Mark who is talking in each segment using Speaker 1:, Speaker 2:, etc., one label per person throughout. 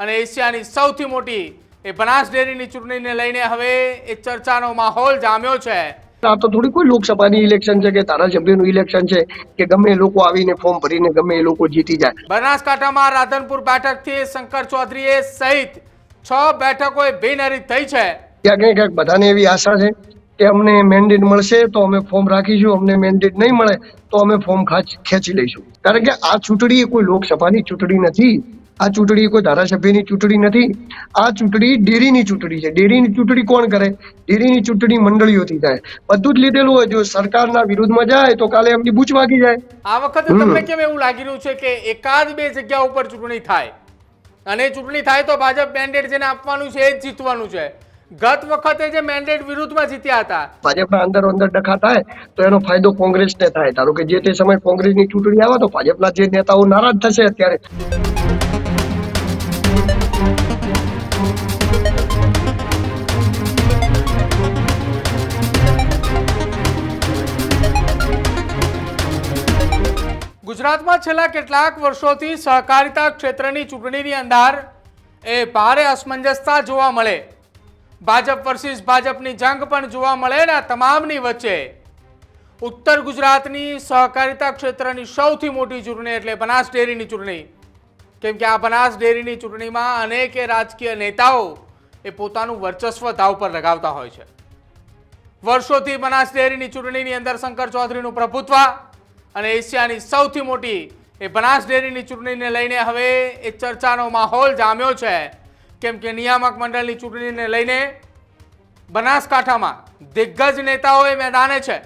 Speaker 1: અને એશિયાની સૌથી મોટી એ બનાસ ડેરીની ચૂંટણીને લઈને હવે એ ચર્ચાનો માહોલ જામ્યો છે.
Speaker 2: આ તો થોડી કોઈ લોકસભાની ઇલેક્શન છે કે ધારાસભ્યનું ઇલેક્શન છે કે ગમે લોકો આવીને ફોર્મ ભરીને ગમે એ લોકો જીતી જાય.
Speaker 1: બનાસકાંઠામાં રાધનપુર બેઠકથી શંકર ચૌધરીએ સહિત છ બેઠકોએ બિનહરીફ થઈ છે.
Speaker 2: ક્યાંક ને ક્યાંક બધાને એવી આશા છે કે અમને મેન્ડેટ મળશે તો અમે ફોર્મ રાખીશું અમને મેન્ડેટ નહીં મળે તો અમે ફોર્મ ખાચ- ખેંચી લઈશું. કારણ કે આ ચૂંટણી એ કોઈ લોકસભાની ચૂંટણી નથી. આ ચૂંટણી કોઈ ધારાસભ્યની ચૂંટણી નથી. આ ચૂંટણી ડેરીની ચૂંટણી છે. ડેરીની ચૂંટણી કોણ કરે? ડેરીની ચૂંટણી મંડળીઓથી થાય. બધું જ લીધેલું હોય. જો સરકારના વિરુદ્ધમાં જાય તો કાલે એમની બૂચ વાગી જાય.
Speaker 1: આ વખતે તમને કેમ એવું લાગી રહ્યું છે કે એકાદ બે જગ્યા ઉપર ચૂંટણી થાય? અને ચૂંટણી થાય તો ભાજપ મેન્ડેટ જેને આપવાનું છે એ જ જીતવાનું છે. ગત વખતે જે મેન્ડેટ વિરુદ્ધમાં જીત્યા હતા.
Speaker 2: ભાજપના અંદર અંદર ડખા થાય તો એનો ફાયદો કોંગ્રેસને થાય. ધારો કે જે તે સમયે કોંગ્રેસની ચૂંટણી આવે તો ભાજપના જે નેતાઓ નારાજ થશે અત્યારે.
Speaker 1: ગુજરાતમાં છેલ્લા કેટલાક વર્ષોથી સહકારિતા ક્ષેત્રની ચૂંટણીની અંદર એ ભારે અસમંજસતા જોવા મળે. ભાજપ વર્સિસ ભાજપની જંગ પણ જોવા મળે ને તમામની વચ્ચે. ઉત્તર ગુજરાતની સહકારિતા ક્ષેત્રની સૌથી મોટી ચૂંટણી એટલે બનાસ ડેરીની ચૂંટણી. કેમ કે આ બનાસ ડેરીની ચૂંટણીમાં અનેક રાજકીય નેતાઓ એ પોતાનું વર્ચસ્વ દાવ પર લગાવતા હોય છે. વર્ષોથી બનાસ ડેરીની ચૂંટણીની અંદર શંકર ચૌધરીનું પ્રભુત્વ અને એશિયાની સૌથી મોટી એ બનાસ ડેરીની ચૂંટણીને લઈને હવે એ ચર્ચાનો માહોલ જામ્યો છે. કેમ કે નિયામક મંડળની ચૂંટણીને લઈને બનાસકાંઠામાં દિગ્ગજ નેતાઓ એ મેદાને છે.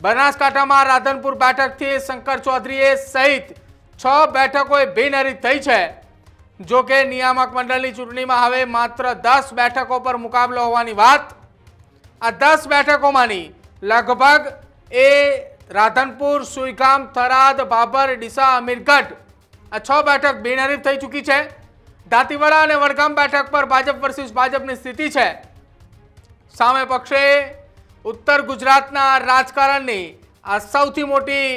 Speaker 1: બનાસકાંઠામાં રાધનપુર બેઠકથી શંકર ચૌધરીએ સહિત છ બેઠકોએ બિનહરીફ થઈ છે. જો કે નિયામક મંડળની ચૂંટણીમાં હવે માત્ર દસ બેઠકો પર મુકાબલો હોવાની વાત. આ દસ બેઠકોમાંની લગભગ એ રાધનપુર, સુઈગામ, થરાદ, બાબર, ડીસા, અમીરગઢ આ છ બેઠક બિનહરીફ થઈ ચૂકી છે. દાંતીવાડા અને વડગામ બેઠક પર ભાજપ વર્સિસ ભાજપની સ્થિતિ છે. સામે પક્ષે ઉત્તર ગુજરાતના રાજકારણની આ સૌથી મોટી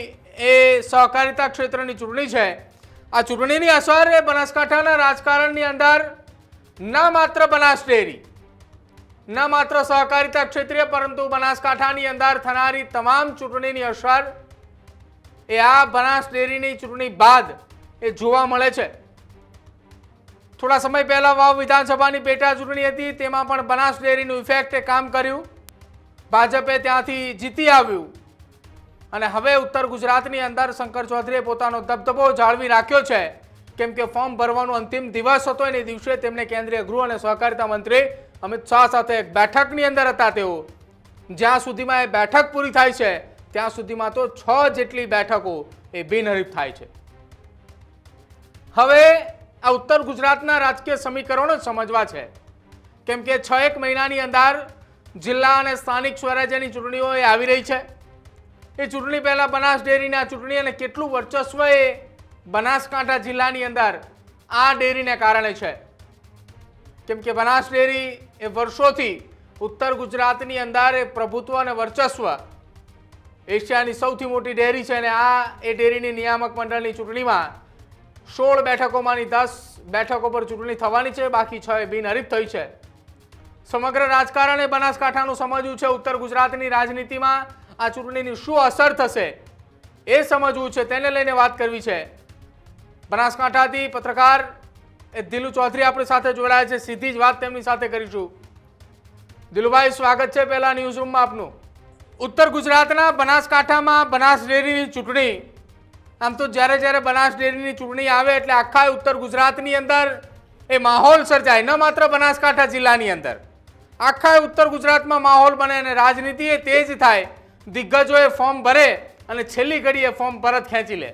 Speaker 1: એ સહકારિતા ક્ષેત્રની ચૂંટણી છે. આ ચૂંટણીની અસર એ બનાસકાંઠાના રાજકારણની અંદર ના માત્ર બનાસ ડેરી ન માત્ર સહકારિતા ક્ષેત્રે, પરંતુ બનાસકાંઠાની અંદર થનારી તમામ ચૂંટણીની અસર એ આ બનાસ ડેરીની ચૂંટણી બાદ એ જોવા મળે છે. થોડા સમય પહેલા વાવ વિધાનસભાની પેટા ચૂંટણી હતી, તેમાં પણ બનાસ ડેરીનું ઇફેક્ટે કામ કર્યું. ભાજપે ત્યાંથી જીતી આવ્યું. અને હવે ઉત્તર ગુજરાતની અંદર શંકર ચૌધરીએ પોતાનો દબદબો જાળવી રાખ્યો છે. કેમ કે ફોર્મ ભરવાનો અંતિમ દિવસ હતો, એને દિવસે તેમને કેન્દ્રીય ગૃહ અને સહકારિતા મંત્રી અમિત શાહ સાથે એક બેઠકની અંદર હતા તેઓ. જ્યાં સુધીમાં એ બેઠક પૂરી થાય છે, ત્યાં સુધીમાં તો છ જેટલી બેઠકો એ બિનહરીફ થાય છે. હવે આ ઉત્તર ગુજરાતના રાજકીય સમીકરણો સમજવા છે. કેમ કે છ એક મહિનાની અંદર જિલ્લા અને સ્થાનિક સ્વરાજ્યની ચૂંટણીઓ એ આવી રહી છે. એ ચૂંટણી પહેલા બનાસ ડેરીના ચૂંટણી અને કેટલું વર્ચસ્વ એ બનાસકાંઠા જિલ્લાની અંદર આ ડેરીને કારણે છે. કેમ કે બનાસ ડેરી એ વર્ષોથી ઉત્તર ગુજરાતની અંદર એ પ્રભુત્વ અને વર્ચસ્વ એશિયાની સૌથી મોટી ડેરી છે અને આ એ ડેરીની નિયામક મંડળની ચૂંટણીમાં સોળ બેઠકોમાંની દસ બેઠકો પર ચૂંટણી થવાની છે, બાકી છ એ બિનહરીફ થઈ છે. સમગ્ર રાજકારણે બનાસકાંઠાનું સમજવું છે, ઉત્તર ગુજરાતની રાજનીતિમાં આ ચૂંટણીની શું અસર થશે એ સમજવું છે, તેને લઈને વાત કરવી છે. બનાસકાંઠાથી પત્રકાર એ દિલુ ચૌધરી આપણી સાથે જોડાયા છે. સીધી જ વાત તેમની સાથે કરીશું. દિલુભાઈ, સ્વાગત છે પહેલા ન્યૂઝ રૂમમાં આપનું. ઉત્તર ગુજરાતના બનાસકાંઠામાં બનાસ ડેરીની ચૂંટણી. આમ તો જ્યારે જ્યારે બનાસ ડેરીની ચૂંટણી આવે એટલે આખા ઉત્તર ગુજરાતની અંદર એ માહોલ સર્જાય, ન માત્ર બનાસકાંઠા જિલ્લાની અંદર. આખા ઉત્તર ગુજરાતમાં માહોલ બને અને રાજનીતિ એ તેજ થાય. દિગ્ગજોએ ફોર્મ ભરે અને છેલ્લી ઘડીએ ફોર્મ પરત ખેંચી લે.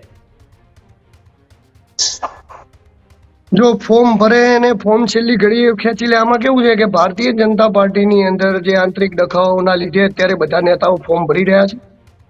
Speaker 2: જો ફોર્મ ભરે અને ફોર્મ છેલ્લી ઘડીએ ખેંચી લે, આમાં કેવું છે કે ભારતીય જનતા પાર્ટીની અંદર જે આંતરિક દખાવોના લીધે અત્યારે બધા નેતાઓ ફોર્મ ભરી રહ્યા છે.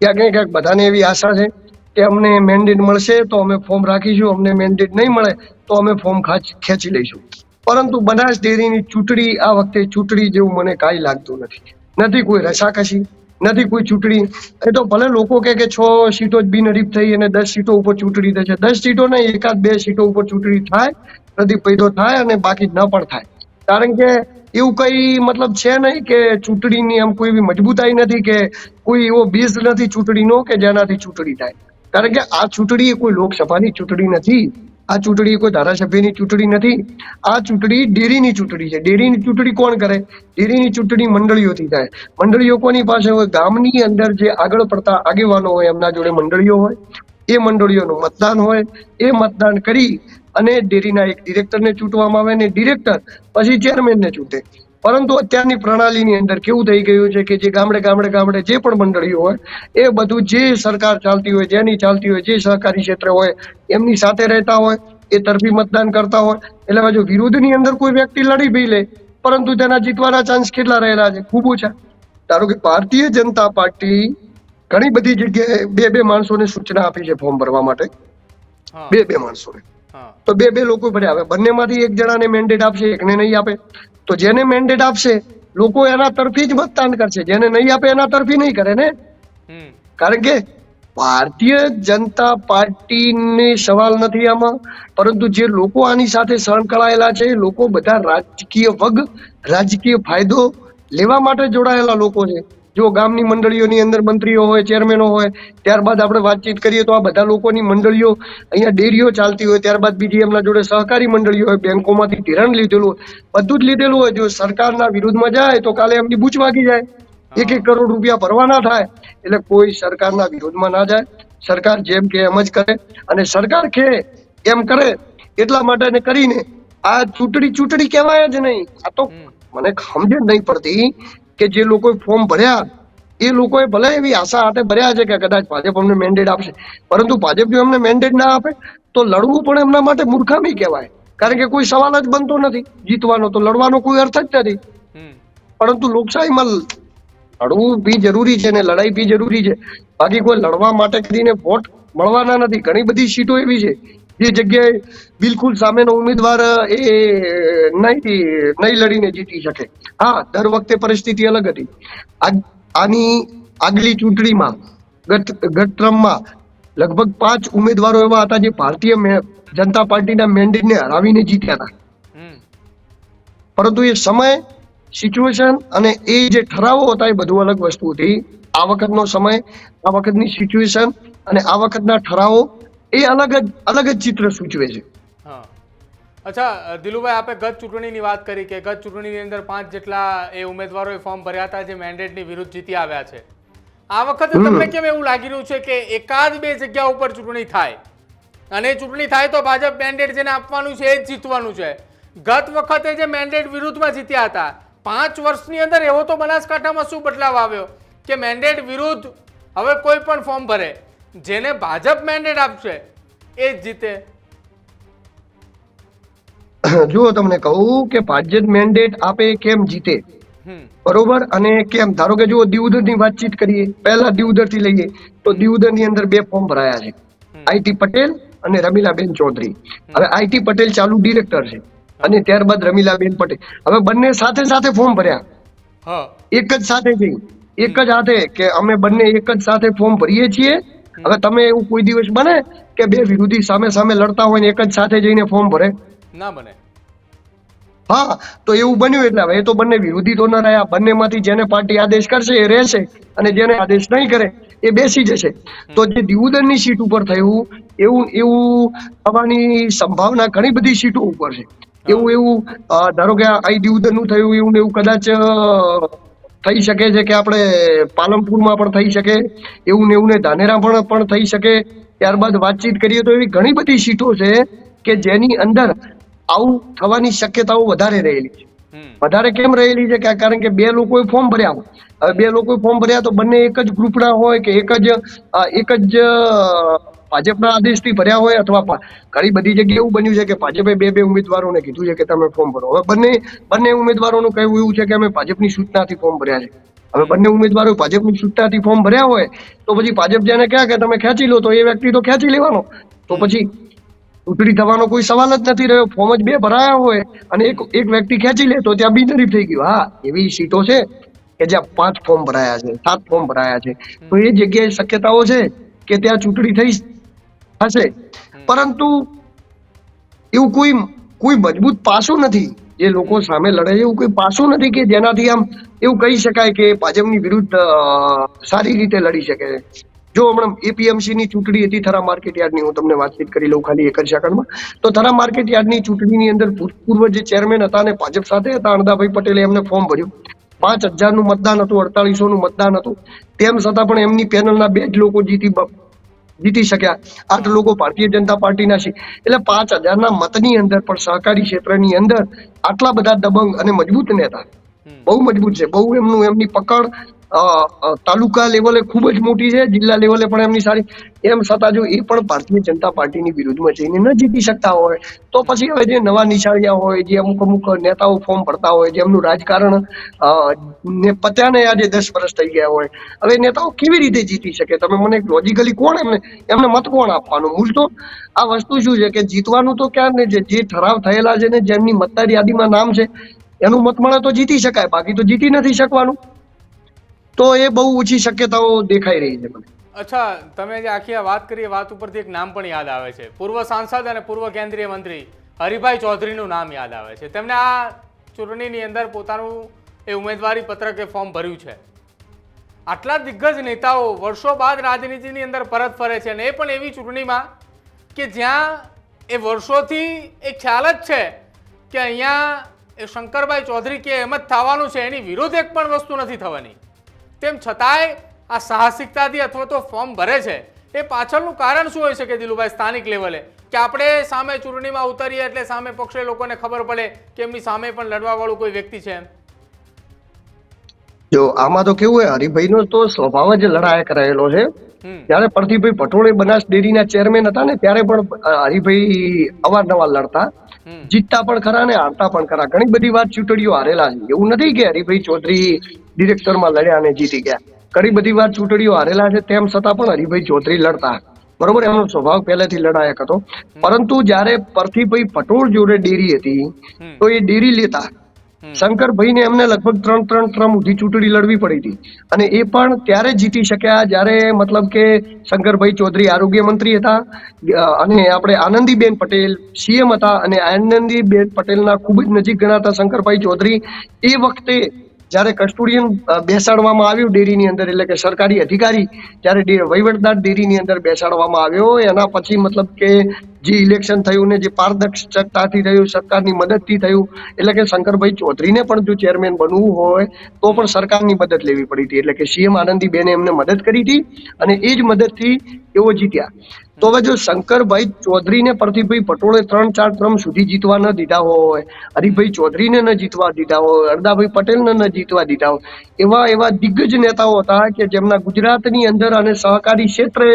Speaker 2: ક્યાંક ને ક્યાંક બધાને એવી આશા છે કે અમને મેન્ડેટ મળશે તો અમે ફોર્મ રાખીશું, અમને મેન્ડેટ નહીં મળે તો અમે ફોર્મ ખેંચી લઈશું. પરંતુ બનાસ ડેરીની ચૂંટણી આ વખતે ચૂંટણી જેવું મને કાંઈ લાગતું નથી. નથી કોઈ રસાકસી નથી કોઈ ચૂંટણી. એ તો ભલે લોકો કે છ સીટો જ બિનહરીફ થઈ અને દસ સીટો ઉપર ચૂંટણી થશે. દસ સીટો નહીં, એકાદ બે સીટો ઉપર ચૂંટણી થાય પ્રદીપભાઈ પૈદો થાય અને બાકી ન પણ થાય. કારણ કે એવું કઈ મતલબ છે નહીં કે ચૂંટણીની આમ કોઈ એવી મજબૂતાઈ નથી કે કોઈ એવો બેઝ નથી ચૂંટણીનો કે જેનાથી ચૂંટણી થાય. કારણ કે આ ચૂંટણી એ કોઈ લોકસભાની ચૂંટણી નથી. આ ચૂંટણી કોઈ ધારાસભ્યની ચૂંટણી નથી. આ ચૂંટણી ડેરીની ચૂંટણી છે. ડેરીની ચૂંટણી કોણ કરે? ડેરીની ચૂંટણી મંડળીઓથી થાય. મંડળીઓ કોની પાસે હોય? ગામની અંદર જે આગળ પડતા આગેવાનો હોય, એમના જોડે મંડળીઓ હોય. એ મંડળીઓનું મતદાન હોય. એ મતદાન કરી અને ડેરીના એક ડિરેક્ટરને ચૂંટવામાં આવે અને ડિરેક્ટર, પછી ચેરમેનને ચૂંટે. પરંતુ અત્યારની પ્રણાલીની અંદર કેવું થઈ ગયું છે કે જે ગામડે ગામડે ગામડે જે પણ મંડળીઓ હોય એ બધું જે સરકાર ચાલતી હોય જેની ચાલતી હોય જે સહકારી ક્ષેત્ર હોય એમની સાથે રહેતા હોય એ તરફી મતદાન કરતા હોય. એટલે હવે જો વિરોધની અંદર કોઈ વ્યક્તિ લડી ભી લે પરંતુ તેના જીતવાના ચાન્સ કેટલા રહેલા છે? ખૂબ ઓછા. ધારો કે ભારતીય જનતા પાર્ટી ઘણી બધી જગ્યાએ બે બે માણસોને સૂચના આપી છે ફોર્મ ભરવા માટે. બે બે માણસોને. તો બે બે લોકો ભર્યા હવે બંનેમાંથી એક જણાને મેન્ડેટ આપશે એકને નહીં આપે. તો જેને મેન્ડેટ આપશે લોકો એના તરફી જ મતદાન કરશે. જેને નહીં આપે એના તરફી નહીં કરે ને? કારણ કે ભારતીય જનતા પાર્ટીને સવાલ નથી આમાં. પરંતુ જે લોકો આની સાથે સંકળાયેલા છે લોકો બધા રાજકીય વગ રાજકીય ફાયદો લેવા માટે જોડાયેલા લોકો છે. જો ગામની મંડળીઓની અંદર મંત્રીઓ હોય ચેરમેનો હોય ત્યારબાદ આપણે વાતચીત કરીએ તો આ બધા લોકોની મંડળીઓ અહીંયા ડેરીઓ ચાલતી હોય ત્યારબાદ બીજી એમના જોડે સહકારી મંડળીઓ હોય બેંકોમાંથી ધિરાણ લીધેલું હોય બધું જ લીધેલું હોય. જો સરકારના વિરુદ્ધમાં જાય તો કાલે એમની બૂચ વાગી જાય. એક એક કરોડ રૂપિયા ભરવા ના થાય. એટલે કોઈ સરકારના વિરોધમાં ના જાય. સરકાર જેમ કે એમ જ કરે. અને સરકાર કે એમ કરે એટલા માટે કરીને આ ચૂંટણી ચૂંટણી કહેવાય જ નહીં. આ તો મને સમજ નહીં પડતી કે જે લોકોએ ફોર્મ ભર્યા એ લોકોએ ભલે એવી આશા હાથે ભર્યા છે કે કદાચ ભાજપ અમને મેન્ડેટ આપશે. પરંતુ ભાજપ જો એમને મેન્ડેટ ના આપે તો લડવું પણ એમના માટે મૂર્ખામી કહેવાય. કારણ કે કોઈ સવાલ જ બનતો નથી જીતવાનો તો લડવાનો કોઈ અર્થ જ નથી. પરંતુ લોકશાહીમાં લડવું બી જરૂરી છે ને લડાઈ બી જરૂરી છે. બાકી કોઈ લડવા માટે કરીને વોટ મળવાના નથી. ઘણી બધી સીટો એવી છે જે જગ્યાએ બિલકુલ સામેનો ઉમેદવાર એ નહીં નહીં લડીને જીતી શકે. હા દર વખતે પરિસ્થિતિ અલગ હતી. આની આગલી ચૂંટણીમાં ગત ગત ટ્રમમાં લગભગ પાંચ ઉમેદવારો એવા હતા જે ભારતીય જનતા પાર્ટીના મેન્ડેટને હરાવીને જીત્યા હતા. પરંતુ એ સમય સિચ્યુએશન અને એ જે ઠરાવો હતા એ બધું અલગ વસ્તુ હતી. આ વખતનો સમય આ વખતની સિચ્યુએશન અને આ વખતના ઠરાવો એ અલગ જ અલગ જ ચિત્ર સૂચવે છે.
Speaker 1: હા. અચ્છા દિલુભાઈ આપે ગત ચૂંટણીની વાત કરી કે ગત ચૂંટણીની અંદર પાંચ જેટલા એ ઉમેદવારોએ ફોર્મ ભર્યા હતા જે મેન્ડેટની વિરુદ્ધ જીતી આવ્યા છે. આ વખતે તમને કેમ એવું લાગી રહ્યું છે કે એકાદ બે જગ્યા ઉપર ચૂંટણી થાય? અને ચૂંટણી થાય તો ભાજપ મેન્ડેટ જેને આપવાનું છે એ જ જીતવાનું છે. ગત વખતે જે મેન્ડેટ વિરુદ્ધમાં જીત્યા હતા પાંચ વર્ષની અંદર એવો તો બનાસકાંઠામાં શું બદલાવ આવ્યો? કે મેન્ડેટ વિરુદ્ધ હવે કોઈ પણ ફોર્મ ભરે. જેને ભાજપ મેન્ડેટ આપશે એ જ જીતે.
Speaker 2: જુઓ તમને કહું કે ભાજપ મેન્ડેટ આપે કેમ જીતે? બરોબર? અને કેમ? ધારો કે જો દિવદરની વાતચીત કરીએ પહેલા દિવદરથી લઈએ તો દિવદરની અંદર બે ફોર્મ ભરાયા છે. આઈટી પટેલ અને રમીલાબેન ચૌધરી. હવે આઈટી પટેલ ચાલુ ડિરેક્ટર છે. અને ત્યારબાદ રમીલાબેન પટેલ. હવે બંને સાથે સાથે ફોર્મ ભર્યા. એક જ સાથે જઈ. એક જ હાથે કે અમે બંને એક જ સાથે ફોર્મ ભરીએ છીએ. હવે તમે એવું કોઈ દિવસ બને કે બે વિરોધી સામે સામે લડતા હોય ને એક જ સાથે જઈને ફોર્મ ભરે?
Speaker 1: ના બને.
Speaker 2: હા તો એવું બન્યું એટલે હવે એ તો બંને વિરોધી તો ન રહ્યા. બંનેમાંથી જેને પાર્ટી આદેશ કરશે એ રહેશે અને જેને આદેશ નહીં કરે એ બેસી જશે. તો જે દિવુદરની સીટ ઉપર થયું એવું એવું થવાની સંભાવના ઘણી બધી સીટો ઉપર છે. એવું એવું ધારો કે આ દિવુદનનું થયું એવું ને એવું કદાચ થઈ શકે છે કે આપણે પાલનપુરમાં પણ થઈ શકે એવું ને એવું ને ધાનેરા પણ પણ થઈ શકે. ત્યારબાદ વાતચીત કરીએ તો એવી ઘણી બધી સીટો છે કે જેની અંદર આવું થવાની શક્યતાઓ વધારે રહેલી છે. વધારે કેમ રહેલી છે કે કારણ કે બે લોકોએ ફોર્મ ભર્યા હોય. હવે બે લોકોએ ફોર્મ ભર્યા તો બંને એક જ ગ્રુપના હોય કે એક જ એક જ ભાજપના આદેશથી ભર્યા હોય અથવા ઘણી બધી જગ્યાએ એવું બન્યું છે કે ભાજપે બે બે ઉમેદવારોને કીધું છે કે તમે ફોર્મ ભરો. હવે બંને બંને ઉમેદવારોનું કહેવું એવું છે કે અમે ભાજપની સૂચનાથી ફોર્મ ભર્યા છે. હવે બંને ઉમેદવારો ભાજપની સૂચનાથી ફોર્મ ભર્યા હોય, તો પછી ભાજપ જેને કહે કે તમે ખેંચી લો, તો એ વ્યક્તિ તો ખેંચી લેવાનો. તો પછી ચૂંટણી થવાનો કોઈ સવાલ જ નથી રહ્યો. ફોર્મ જ બે ભરાયા હોય અને એક એક વ્યક્તિ ખેંચી લે તો ત્યાં બિનહરીફ થઈ ગયું. હા, એવી સીટો છે કે જ્યાં પાંચ ફોર્મ ભરાયા છે, સાત ફોર્મ ભરાયા છે. તો એ જગ્યાએ શક્યતાઓ છે કે ત્યાં ચૂંટણી થઈ થશે પરંતુ એવું કોઈ કોઈ મજબૂત પાસું નથી. જે લોકો સામે લડે છે એવું કોઈ પાસું નથી કે જેનાથી આમ એવું કહી શકાય કે ભાજપની વિરુદ્ધ સારી રીતે લડી શકે. છે જો હમણાં એપીએમસી ની ચૂંટણી હતી થરા માર્કેટ યાર્ડની હું તમને વાતચીત કરી લઉં ખાલી એક જ સેકન્ડમાં તો થરા માર્કેટ યાર્ડની ચૂંટણીની અંદર ભૂતપૂર્વ જે ચેરમેન હતા અને ભાજપ સાથે હતા અણદાભાઈ પટેલે એમને ફોર્મ ભર્યું. પાંચ હજારનું મતદાન હતું અડતાલીસો નું મતદાન હતું. તેમ છતાં પણ એમની પેનલના બે જ લોકો જીતી જીતી શક્યા. આઠ લોકો ભારતીય જનતા પાર્ટીના છે. એટલે પાંચ હજારના મતની અંદર પણ સહકારી ક્ષેત્રની અંદર આટલા બધા દબંગ અને મજબૂત નેતા બહુ મજબૂત છે. બહુ એમનું એમની પકડ તાલુકા લેવલે ખૂબ જ મોટી છે, જિલ્લા લેવલે પણ એમની સારી. એમ છતાં જો એ પણ ભારતીય જનતા પાર્ટીની વિરુદ્ધમાં જઈને ન જીતી શકતા હોય, તો પછી હવે જે નવા નિશાળિયા હોય, જે અમુક અમુક નેતાઓ ફોર્મ ભરતા હોય, જે એમનું રાજકારણ ને પત્યાને આજે દસ વર્ષ થઈ ગયા હોય, હવે નેતાઓ કેવી રીતે જીતી શકે? તમે મને લોજિકલી કોણ એમને એમને મત કોણ આપવાનું? મૂળ તો આ વસ્તુ શું છે કે જીતવાનું તો ક્યાં ને જે ઠરાવ થયેલા છે ને જેમની મતદાર યાદીમાં નામ છે, એનું મત મળે તો જીતી શકાય, બાકી તો જીતી નથી શકવાનું. તો એ બહુ ઓછી શક્યતાઓ દેખાઈ રહી છે મને.
Speaker 1: અચ્છા, તમે જે આખી આ વાત કરી વાત ઉપરથી એક નામ પણ યાદ આવે છે. પૂર્વ સાંસદ અને પૂર્વ કેન્દ્રીય મંત્રી હરિભાઈ ચૌધરીનું નામ યાદ આવે છે. તેમણે આ ચૂંટણીની અંદર પોતાનું એ ઉમેદવારી પત્રક એ ફોર્મ ભર્યું છે. આટલા દિગ્ગજ નેતાઓ વર્ષો બાદ રાજનીતિની અંદર પરત ફરે છે અને એ પણ એવી ચૂંટણીમાં કે જ્યાં એ વર્ષોથી એ ખ્યાલ જ છે કે અહીંયા એ શંકરભાઈ ચૌધરી કે એમ જ થવાનું છે, એની વિરુદ્ધ એક પણ વસ્તુ નથી થવાની. તેમ છતાંય આ સાહસિકતાથી અથવા તો ફોર્મ ભરે છે. એ પાછળનું કારણ શું હોઈ શકે દિલુભાઈ સ્થાનિક લેવલે? કે આપણે સામે ચૂંટણીમાં ઉતરીએ એટલે સામે પક્ષે લોકોને ખબર પડે કે એમની સામે પણ લડવાવાળું કોઈ વ્યક્તિ છે એમ?
Speaker 2: જો આમાં તો કેવું હોય હરિભાઈનો તો સ્વભાવ જ લડાયક રહેલો છે.
Speaker 1: ત્યારે
Speaker 2: જ્યારે પટોળે બનાસ ડેરીના ચેરમેન હતા ને ત્યારે પણ હરિભાઈ અવારનવાર લડતા. જીતતા પણ ખરા ને હારતા પણ ખરા. ઘણી બધી વાર ચૂંટણીઓ હારેલા છે. એવું નથી કે હરિભાઈ ચૌધરી ડિરેક્ટરમાં લડ્યા અને જીતી ગયા. ઘણી બધી વાર ચૂંટણીઓ હારેલા છે તેમ છતાં પણ હરિભાઈ ચૌધરી લડતા બરોબર એમનો સ્વભાવ પહેલેથી લડાયક હતો. પરંતુ જ્યારે પરથીભાઈ પટોળ જોડે ડેરી હતી તો એ ડેરી લેતા. શંકરભાઈને એમને લગભગ ત્રણ ત્રણ ટ્રમ સુધી ચૂંટણી લડવી પડી હતી. અને એ પણ ત્યારે જીતી શક્યા જ્યારે મતલબ કે શંકરભાઈ ચૌધરી આરોગ્ય મંત્રી હતા અને આપણે આનંદીબેન પટેલ સીએમ હતા અને આનંદીબેન પટેલના ખૂબ જ નજીક ગણાતા શંકરભાઈ ચૌધરી એ વખતે જ્યારે કસ્ટોડિયન બેસાડવામાં આવ્યું ડેરીની અંદર, એટલે કે સરકારી અધિકારી જ્યારે ડે- વહીવટદાર ડેરીની અંદર બેસાડવામાં આવ્યો એના પછી મતલબ કે જે ઇલેક્શન થયું ને જે પારદર્શકતાથી થયું સરકારની મદદથી થયું, એટલે કે શંકરભાઈ ચૌધરીને પણ જો ચેરમેન બનવું હોય, તો પણ સરકારની મદદ લેવી પડી હતી. એટલે કે સીએમ આનંદીબેને એમને મદદ કરી હતી અને એ જ મદદથી એઓ જીત્યા. તો હવે જો શંકરભાઈ ચૌધરીને પ્રતિભાઈ પટોળે ત્રણ ચાર ટ્રમ સુધી જીતવા ન દીધા હોય હરિભાઈ ચૌધરીને ન જીતવા દીધા હોય, અરદાભાઈ પટેલને ન જીતવા દીધા હોય, એવા એવા દિગ્ગજ નેતાઓ હતા કે જેમના ગુજરાતની અંદર અને સહકારી ક્ષેત્રે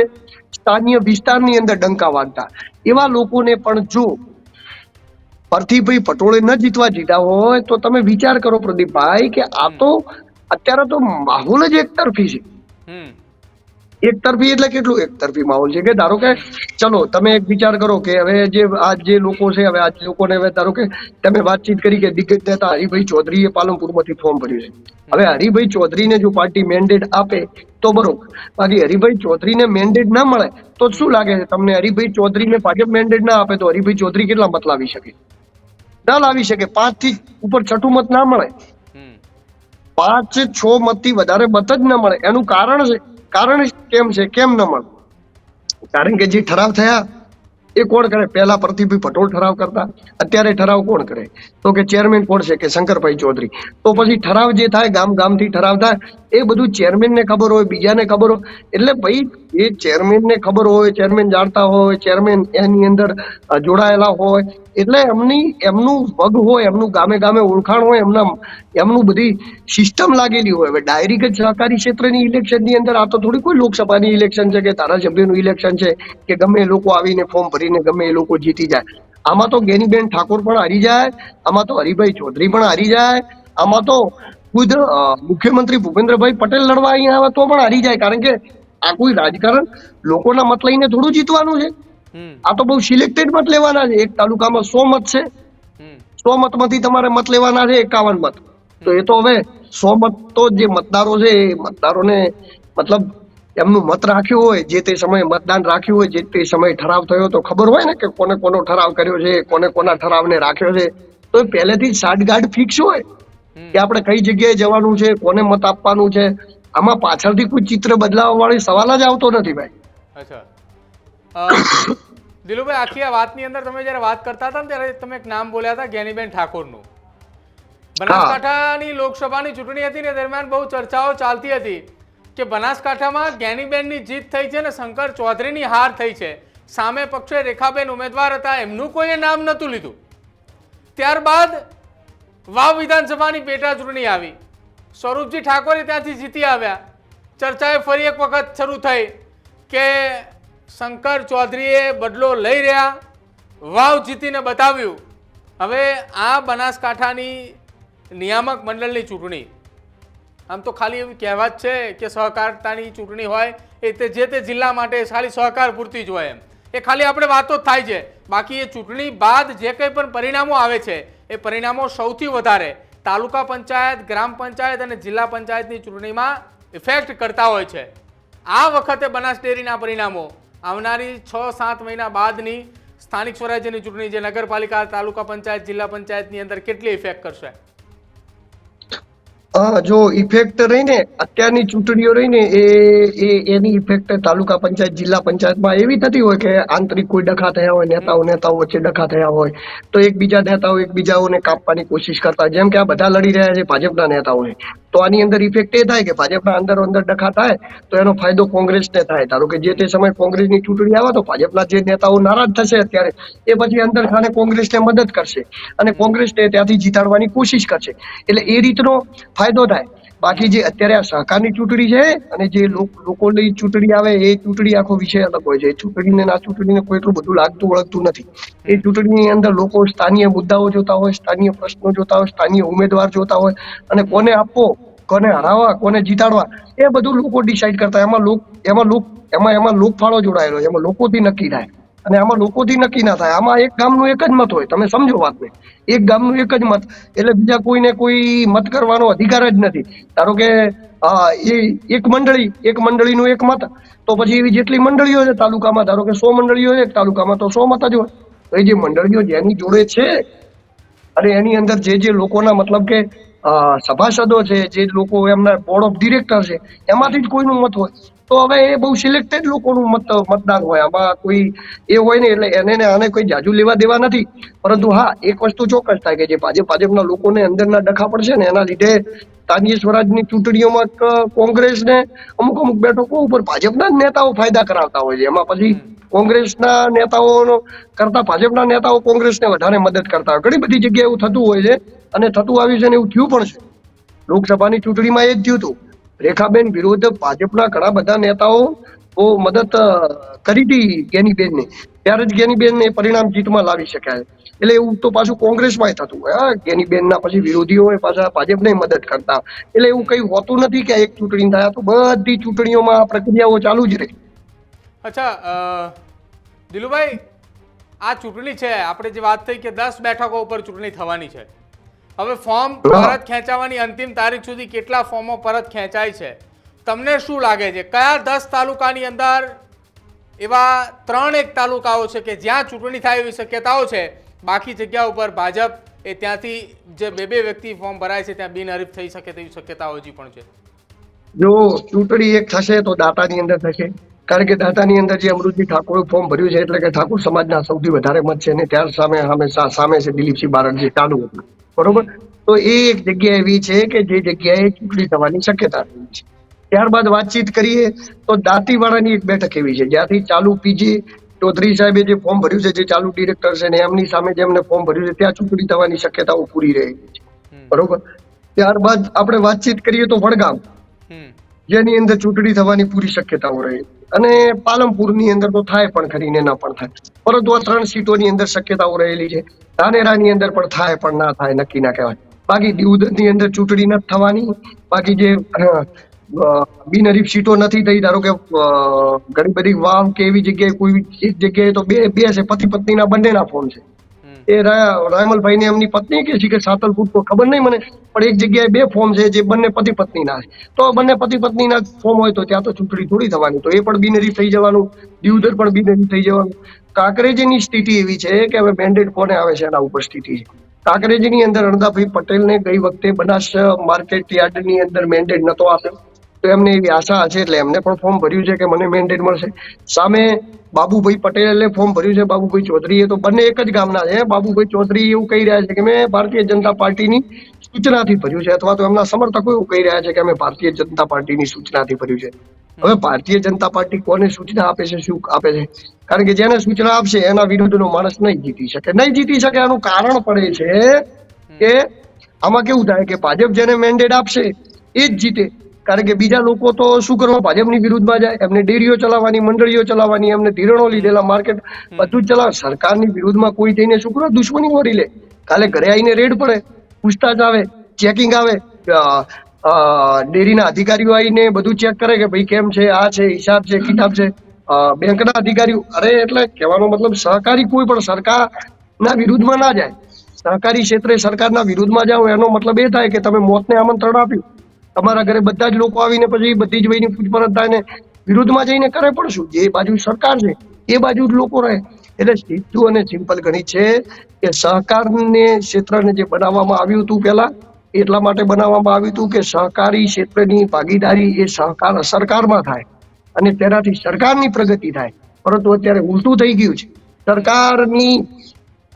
Speaker 2: સ્થાનીય વિસ્તારની અંદર ડંકા વાગતા. એવા લોકોને પણ જો પરથીભાઈ પટોળે ન જીતવા જીતા હોય તો તમે વિચાર કરો પ્રદીપભાઈ કે આ તો અત્યારે તો માહોલ જ એકતરફી છે.
Speaker 1: હમ.
Speaker 2: એકતરફી એટલે કેટલું? એકતરફી માહોલ છે કે ધારો કે ચલો તમે એક વિચાર કરો કે હવે જે આ જે લોકો છે હવે આ લોકોને હવે ધારો કે તમે વાતચીત કરી કે દિગ્ગજ નેતા હરિભાઈ ચૌધરીએ પાલનપુરમાંથી ફોર્મ ભર્યું છે. હવે હરિભાઈ ચૌધરીને જો પાર્ટી મેન્ડેટ આપે તો બરોબર. બાકી હરિભાઈ ચૌધરીને મેન્ડેટ ના મળે તો શું લાગે છે? તમને હરિભાઈ ચૌધરીને ભાજપ મેન્ડેટ ના આપે તો હરિભાઈ ચૌધરી કેટલા મત લાવી શકે? ના લાવી શકે. પાંચથી ઉપર છઠ્ઠું મત ના મળે. પાંચ છ મતથી વધારે મત જ ન મળે. એનું કારણ છે કારણ કેમ છે? કેમ ન મળે કારણ કે જે ઠરાવ થયા એ કોણ કરે? પહેલા પ્રતિભાઈ પટોળ ઠરાવ કરતા, અત્યારે ઠરાવ કોણ કરે? તો કે ચેરમેન કોણ છે? કે શંકરભાઈ ચૌધરી. તો પછી ઠરાવ જે થાય ગામ ગામથી ઠરાવ થાય, એ બધું ચેરમેનને ખબર હોય, બીજાને ખબર હોય. એટલે ભાઈ, એ ચેરમેનને ખબર હોય ચેરમેન જાણતા હોય ચેરમેન એની અંદર જોડાયેલા હોય. એટલે એમની, એમનું પગ હોય, એમનું ગામે ગામે ઓળખાણ હોય, એમના, એમનું બધી સિસ્ટમ લાગેલી હોય. હવે ડાયરેક્ટ સહકારી ક્ષેત્રની ઇલેક્શનની અંદર, આ તો થોડી કોઈ લોકસભાની ઇલેક્શન છે કે ધારાસભ્યનું ઇલેક્શન છે, કે ગમે લોકો આવીને ફોર્મ ભરીને ગમે એ લોકો જીતી જાય. આમાં તો ગેનીબેન ઠાકોર પણ હારી જાય આમાં તો હરિભાઈ ચૌધરી પણ હારી જાય આમાં તો ખુદ મુખ્યમંત્રી ભૂપેન્દ્રભાઈ પટેલ લડવા અહીંયા આવે તો પણ હારી જાય કારણ કે આ કોઈ રાજકારણ લોકોના મત લઈને થોડું જીતવાનું છે. આ તો બહુ સિલેક્ટેડ મત લેવાના છે. એક તાલુકામાં સો મત છે. સો મતમાંથી તમારે મત લેવાના છે એકાવન મત. તો એ તો હવે સો મત તો જે મતદારો છે એ મતદારોને મતલબ એમનું મત રાખ્યું હોય જે તે સમયે મતદાન રાખ્યું હોય જે તે સમયે ઠરાવ થયો તો ખબર હોય ને કે કોને કોનો ઠરાવ કર્યો છે કોને કોના ઠરાવને રાખ્યો છે. તો પહેલેથી જ સાઠગાંઠ ફિક્સ હોય કે આપણે કઈ જગ્યાએ જવાનું છે કોને મત આપવાનું છે. આમાં પાછળથી કોઈ ચિત્ર બદલાવવા વાળી સવાલ જ આવતો નથી ભાઈ.
Speaker 1: અચ્છા. દિલુભાઈ આખી આ વાતની અંદર તમે જ્યારે વાત કરતા હતા ને ત્યારે તમે એક નામ બોલ્યા હતા જ્ઞાનીબેન ઠાકોરનું. બનાસકાંઠાની લોકસભાની ચૂંટણી હતી ને દરમિયાન બહુ ચર્ચાઓ ચાલતી હતી. કે બનાસકાંઠામાં જ્ઞાનીબેનની જીત થઈ છે અને શંકર ચૌધરીની હાર થઈ છે. સામે પક્ષે રેખાબેન ઉમેદવાર હતા, એમનું કોઈએ નામ નહોતું લીધું. ત્યારબાદ વાવ વિધાનસભાની પેટા ચૂંટણી આવી. સ્વરૂપજી ઠાકોરે ત્યાંથી જીતી આવ્યા. ચર્ચાએ ફરી એક વખત શરૂ થઈ કે શંકર ચૌધરીએ બદલો લઈ રહ્યા, વાવ જીતીને બતાવ્યું. હવે આ બનાસકાંઠાની નિયામક મંડળની ચૂંટણી. આમ તો ખાલી એવી કહેવત છે કે સહકારતાની ચૂંટણી હોય, એ તે જે તે જિલ્લા માટે ખાલી સહકાર પૂરતી જ હોય એમ. એ ખાલી આપણે વાતો જ થાય છે. બાકી એ ચૂંટણી બાદ જે કંઈ પણ પરિણામો આવે છે, એ પરિણામો સૌથી વધારે તાલુકા પંચાયત, ગ્રામ પંચાયત અને જિલ્લા પંચાયતની ચૂંટણીમાં ઇફેક્ટ કરતા હોય છે. આ વખતે બનાસ ડેરીના પરિણામો. આવનારી છ, સાત મહિના બાદની સ્થાનિક સ્વરાજ્યની ચૂંટણી જે નગરપાલિકા, તાલુકા પંચાયત, જિલ્લા પંચાયતની અંદર કેટલી ઇફેક્ટ કરશે?
Speaker 2: જો ઇફેક્ટ રહીને, અત્યારની ચૂંટણીઓ રહીને એ એ, એની ઇફેક્ટ તાલુકા પંચાયત, જિલ્લા પંચાયતમાં એવી થતી હોય કે આંતરિક કોઈ ડખા થયા હોય, નેતાઓ નેતાઓ વચ્ચે ડખા થયા હોય, તો એકબીજા નેતાઓ એકબીજાઓને કાપવાની કોશિશ કરતા જેમ કે આ બધા લડી રહ્યા છે ભાજપના નેતાઓ તો આની અંદર ઇફેક્ટ એ થાય કે ભાજપના અંદર અંદર ડખા થાય, તો એનો ફાયદો કોંગ્રેસને થાય. ધારો કે જે તે સમયે કોંગ્રેસની ચૂંટણી આવે તો ભાજપના જે નેતાઓ નારાજ થશે અત્યારે, એ પછી અંદર ખાને કોંગ્રેસને મદદ કરશે. અને કોંગ્રેસને ત્યાંથી જીતાડવાની કોશિશ કરશે. એટલે એ રીતનો ફાયદો થાય. બાકી જે અત્યારે આ સહકારની ચૂંટણી છે અને જે લોક- લોકોની ચૂંટણી આવે, એ ચૂંટણી આખો વિષય અલગ હોય છે. ચૂંટણીને ના ચૂંટણીને કોઈ એટલું બધું લાગતું વળગતું નથી. એ ચૂંટણીની અંદર લોકો સ્થાનીય મુદ્દાઓ જોતા હોય, સ્થાનીય પ્રશ્નો જોતા હોય, સ્થાનીય ઉમેદવાર જોતા હોય અને કોને આપવો, કોને હરાવવા, કોને જીતાડવા, એ બધું લોકો ડિસાઈડ કરતા એમાં લોક એમાં લોક, એમાં એમાં લોકફાળો જોડાયેલો છે. એમાં લોકોથી નક્કી થાય. અને આમાં લોકોથી નક્કી ના થાય. આમાં એક ગામનું એક જ મત હોય. તમે સમજો વાતને. એક ગામનું એક જ મત. એટલે બીજા કોઈને કોઈ મત કરવાનો અધિકાર જ નથી. ધારો કે એ એક મંડળી, એક મંડળીનું એક મત. તો પછી એવી જેટલી મંડળીઓ છે તાલુકામાં, ધારો કે સો મંડળીઓ એક તાલુકામાં તો સો મત જ હોય. તો એ જે મંડળીઓ જેની જોડે છે અને એની અંદર જે જે લોકોના મતલબ કે સભાસદો છે, જે લોકો એમના બોર્ડ ઓફ ડિરેક્ટર છે, એમાંથી જ કોઈનું મત હોય. તો હવે એ બહુ સિલેક્ટેડ લોકોનું મત મતદાન હોય. આમાં કોઈ એ હોય ને એટલે એને આને કોઈ જાજુ લેવા દેવા નથી. પરંતુ હા એક વસ્તુ ચોક્કસ થાય કે જે ભાજપ ભાજપના લોકોને અંદરના ડખા પડશે ને એના લીધે સ્થાનીય સ્વરાજની ચૂંટણીઓમાં કોંગ્રેસને અમુક અમુક બેઠકો ઉપર ભાજપના જ નેતાઓ ફાયદા કરાવતા હોય છે. એમાં પછી કોંગ્રેસના નેતાઓનો કરતા ભાજપના નેતાઓ કોંગ્રેસને વધારે મદદ કરતા હોય. ઘણી બધી જગ્યાએ એવું થતું હોય છે અને થતું આવ્યું છે ને એવું થયું પણ છે. લોકસભાની ચૂંટણીમાં એ જ થયું હતું. રેખાબેન વિરુદ્ધ ભાજપના ઘણા બધા નેતાઓ બહુ મદદ કરી હતી ગેનીબેનને. ત્યારે જ જ્ઞાનીબેન એ પરિણામ જીતમાં લાવી શક્યા. એટલે એવું તો પાછું કોંગ્રેસમાં થતું હોય, હા. ગેનીબેનના પછી વિરોધીઓ પાછા ભાજપને મદદ કરતા. એટલે એવું કઈ હોતું નથી કે એક ચૂંટણી થયા. તો બધી ચૂંટણીઓમાં આ પ્રક્રિયાઓ ચાલુ જ રહી.
Speaker 1: અચ્છા દિલુભાઈ, આ ચૂંટણી છે. આપણે જે વાત થઈ કે દસ બેઠકો ઉપર ચૂંટણી થવાની છે. હવે ફોર્મ પરત ખેંચાવાની અંતિમ તારીખ સુધી કેટલા ફોર્મો પરત ખેંચાય છે? તમને શું લાગે છે? કયા દસ તાલુકાની અંદર એવા ત્રણ એક તાલુકાઓ છે કે જ્યાં ચૂંટણી થાય એવી શક્યતાઓ છે? બાકી જગ્યા ઉપર ભાજપ એ ત્યાંથી જે બે બે વ્યક્તિ ફોર્મ ભરાય છે ત્યાં બિનહરીફ થઈ શકે તેવી શક્યતાઓ હજી પણ છે.
Speaker 2: જો ચૂંટણી એક થશે તો દાતાની અંદર થશે. કારણ કે દાતાની અંદર જે અમૃતજી ઠાકોરે ફોર્મ ભર્યું છે એટલે કે ઠાકોર સમાજના સૌથી વધારે મત છે અને ત્યાર સામે સામે સામે છે દિલીપસિંહ બારડ જે ચાલુ હતું. બરોબર? તો એ એક જગ્યા એવી છે કે જે જગ્યાએ ચૂંટણી થવાની શક્યતા છે. ત્યારબાદ વાતચીત કરીએ તો દાંતીવાડાની એક બેઠક એવી છે. જ્યાંથી ચાલુ પીજી ચૌધરી સાહેબે જે ફોર્મ ભર્યું છે જે ચાલુ ડિરેક્ટર છે ને એમની સામે જેમને ફોર્મ ભર્યું છે ત્યાં ચૂંટણી થવાની શક્યતાઓ પૂરી રહેલી છે. બરોબર? ત્યારબાદ આપણે વાતચીત કરીએ તો વડગામ. જેની અંદર ચૂંટણી થવાની પૂરી શક્યતાઓ રહે. અને પાલનપુરની અંદર તો થાય પણ ખરી ને પણ થાય. પરંતુ આ ત્રણ સીટોની અંદર શક્યતાઓ રહેલી છે. ધાનેરાની અંદર પણ થાય પણ ના થાય, નક્કી ના કહેવાય. બાકી દીવદની અંદર ચૂંટણી નથી થવાની. બાકી જે બિનહરીફ સીટો નથી થઈ, ધારો કે ઘણી બધી વાવ કે એવી જગ્યાએ કોઈ એક જગ્યાએ તો બે બે છે પતિ પત્નીના બંનેના ફોન છે. એ રાયમલભાઈ ને એમની પત્ની કે છે કે સાતલપુર તો ખબર નહીં મને, પણ એક જગ્યાએ બે ફોર્મ છે જે બંને પતિ પત્નીના છે. તો બંને પતિ પત્નીના ફોર્મ હોય તો ત્યાં તો ચૂંટણી થોડી થવાની, તો એ પણ બિનરી થઈ જવાનું દીવદર પણ બિનહરીફ થઈ જવાનું. કાંકરેજીની સ્થિતિ એવી છે કે હવે મેન્ડેટ કોને આવે છે એના ઉપર સ્થિતિ છે. કાંકરેજીની અંદર અણદાભાઈ પટેલને ગઈ વખતે બનાસ માર્કેટ યાર્ડની અંદર મેન્ડેટ નતો આપ્યો. તો એમને એવી આશા છે એટલે એમને પણ ફોર્મ ભર્યું છે કે મને મેન્ડેટ મળશે. સામે બાબુભાઈ પટેલે ફોર્મ ભર્યું છે બાબુભાઈ ચૌધરીએ. તો બંને એક જ ગામના છે. બાબુભાઈ ચૌધરી એવું કહી રહ્યા છે કે મેં ભારતીય જનતા પાર્ટીની સૂચનાથી ભર્યું છે અથવા તો એમના સમર્થકો એવું કહી રહ્યા છે કે અમે ભારતીય જનતા પાર્ટીની સૂચનાથી ભર્યું છે. હવે ભારતીય જનતા પાર્ટી કોને સૂચના આપે છે, શું આપે છે? કારણ કે જેને સૂચના આપશે એના વિરુદ્ધનો માણસ નહીં જીતી શકે. નહીં જીતી શકે એનું કારણ પડે છે કે આમાં કેવું થાય કે ભાજપ જેને મેન્ડેટ આપશે એ જ જીતે. કારણ કે બીજા લોકો તો શું કરવા? ભાજપની વિરુદ્ધમાં જાય, એમને ડેરીઓ ચલાવવાની, મંડળીઓ ચલાવવાની, એમને ધિરણો લીધેલા, માર્કેટ બધું જ ચલાવે. સરકારની વિરુદ્ધમાં કોઈ થઈને શું કરવા? દુશ્મની વળી લે. કાલે ઘરે આવીને રેડ પડે, પૂછતાછ આવે ચેકિંગ આવે ડેરીના અધિકારીઓ આવીને બધું ચેક કરે કે ભાઈ કેમ છે, આ છે, હિસાબ છે કિતાબ છે. બેંકના અધિકારીઓ, અરે એટલે કહેવાનો મતલબ સહકારી કોઈ પણ સરકારના વિરુદ્ધમાં ના જાય. સહકારી ક્ષેત્રે સરકારના વિરુદ્ધમાં જાઓ, એનો મતલબ એ થાય કે તમે મોતને આમંત્રણ આપ્યું. તમારા ઘરે બધા જ લોકો આવીને પછી બધી જ વયની પૂછપરછ થાય ને વિરુદ્ધમાં જઈને કરે પણ શું? જે બાજુ સરકાર છે, એ બાજુ જ લોકો રહે. એટલે સીધું અને સિમ્પલ ગણિત છે કે સહકારને ક્ષેત્રને જે બનાવવામાં આવ્યું હતું પહેલા, એટલા માટે બનાવવામાં આવ્યું હતું કે સહકારી ક્ષેત્રની ભાગીદારી એ સહકાર સરકારમાં થાય અને તેનાથી સરકારની પ્રગતિ થાય. પરંતુ અત્યારે ઉલટું થઈ ગયું છે. સરકારની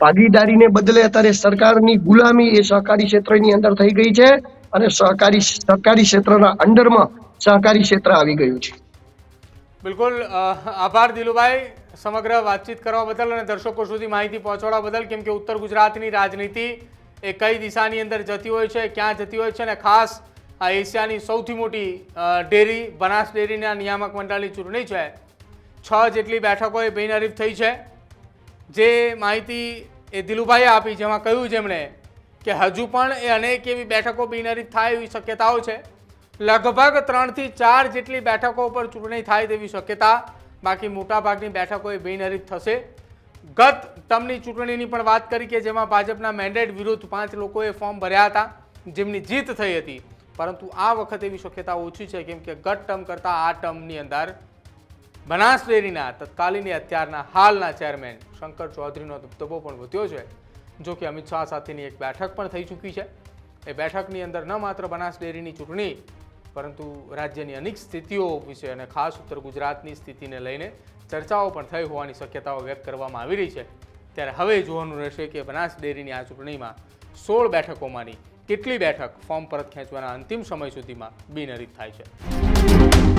Speaker 2: ભાગીદારીને બદલે અત્યારે સરકારની ગુલામી એ સહકારી ક્ષેત્રની અંદર થઈ ગઈ છે. અને સહકારી સહકારી ક્ષેત્રના અંડરમાં સહકારી ક્ષેત્ર આવી ગયું છે.
Speaker 1: બિલકુલ આભાર દિલુભાઈ. સમગ્ર વાતચીત કરવા બદલ અને દર્શકો સુધી માહિતી પહોંચાડવા બદલ, કેમ કે ઉત્તર ગુજરાતની રાજનીતિ એ કઈ દિશાની અંદર જતી હોય છે, ક્યાં જતી હોય છે અને ખાસ આ એશિયાની સૌથી મોટી ડેરી, બનાસ ડેરીના નિયામક મંડળની ચૂંટણી છે. છ જેટલી બેઠકો એ બિનહરીફ થઈ છે. જે માહિતી એ દિલુભાઈએ આપી, જેમાં કહ્યું જેમણે કે હજુ પણ એ અનેક એવી બેઠકો બિનહરીફ થાય એવી શક્યતાઓ છે. લગભગ ત્રણથી ચાર જેટલી બેઠકો ઉપર ચૂંટણી થાય તેવી શક્યતા બાકી મોટાભાગની બેઠકો એ બિનહરીફ થશે. ગત ટર્મની ચૂંટણીની પણ વાત કરી કે જેમાં ભાજપના મેન્ડેટ વિરુદ્ધ પાંચ લોકોએ ફોર્મ ભર્યા હતા, જેમની જીત થઈ હતી. પરંતુ આ વખતે એવી શક્યતા ઓછી છે કેમ કે ગત ટર્મ કરતાં આ ટર્મની અંદર બનાસ ડેરીના તત્કાલીન અત્યારના હાલના ચેરમેન શંકર ચૌધરીનો દબદબો પણ વધ્યો છે. જો કે અમિત શાહ સાથેની એક બેઠક પણ થઈ ચૂકી છે. એ બેઠકની અંદર ન માત્ર બનાસ ડેરીની ચૂંટણી, પરંતુ રાજ્યની અનેક સ્થિતિઓ વિશે અને ખાસ ઉત્તર ગુજરાતની સ્થિતિને લઈને ચર્ચાઓ પણ થઈ હોવાની શક્યતાઓ વ્યક્ત કરવામાં આવી રહી છે. ત્યારે હવે જોવાનું રહેશે કે બનાસ ડેરીની આ ચૂંટણીમાં સોળ બેઠકોમાંની કેટલી બેઠક ફોર્મ પરત ખેંચવાના અંતિમ સમય સુધીમાં બિનહરીફ થાય છે.